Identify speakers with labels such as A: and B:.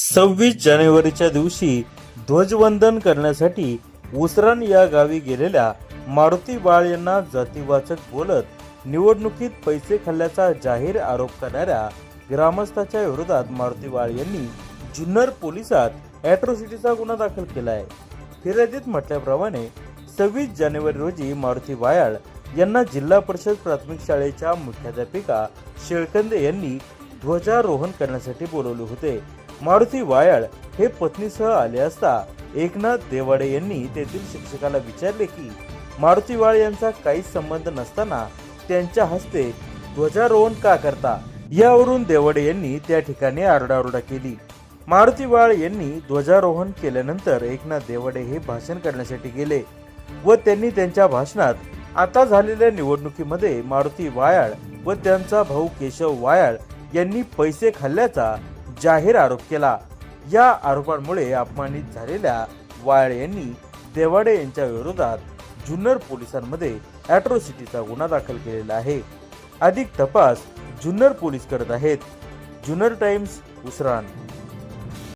A: सव्वीस जानेवारीच्या दिवशी ध्वजवंदन करण्यासाठी उसरण या गावी गेलेल्या मारुती बाळ यांना जातीवाचक बोलत निवडणुकीत पैसे खाल्ल्याचा जाहीर आरोप करणाऱ्या ग्रामस्थाच्या विरोधात मारुती बाळ यांनी जुन्नर पोलिसात ॲट्रोसिटीचा गुन्हा दाखल केला आहे. फिर्यादीत म्हटल्याप्रमाणे सव्वीस जानेवारी रोजी मारुती बायाळ यांना जिल्हा परिषद प्राथमिक शाळेच्या मुख्याध्यापिका शेळकंदे यांनी ध्वजारोहण करण्यासाठी बोलवले होते. मारुती वायाळ हे पत्नीसह आले असता एकनाथ देवाडे यांनी तेथील शिक्षकाला विचारले की मारुती वाळ यांचा काहीच संबंध नसताना त्यांच्या हस्ते ध्वजारोहण का करता? यावरून देवडे यांनी त्या ठिकाणी आरडाओरडा केली. मारुती वाळ यांनी ध्वजारोहण केल्यानंतर एकनाथ देवाडे हे भाषण करण्यासाठी गेले व त्यांनी त्यांच्या भाषणात आता झालेल्या निवडणुकीमध्ये मारुती वायाळ व त्यांचा भाऊ केशव वायाळ यांनी पैसे खाल्ल्याचा जाहीर आरोप केला. या आरोपांमुळे अपमानित झालेल्या वाळे यांनी देवाडे यांच्या विरोधात जुन्नर पोलिसांमध्ये ॲट्रोसिटीचा गुन्हा दाखल केलेला आहे. अधिक तपास जुन्नर पोलीस करत आहेत. जुन्नर टाइम्स उसराण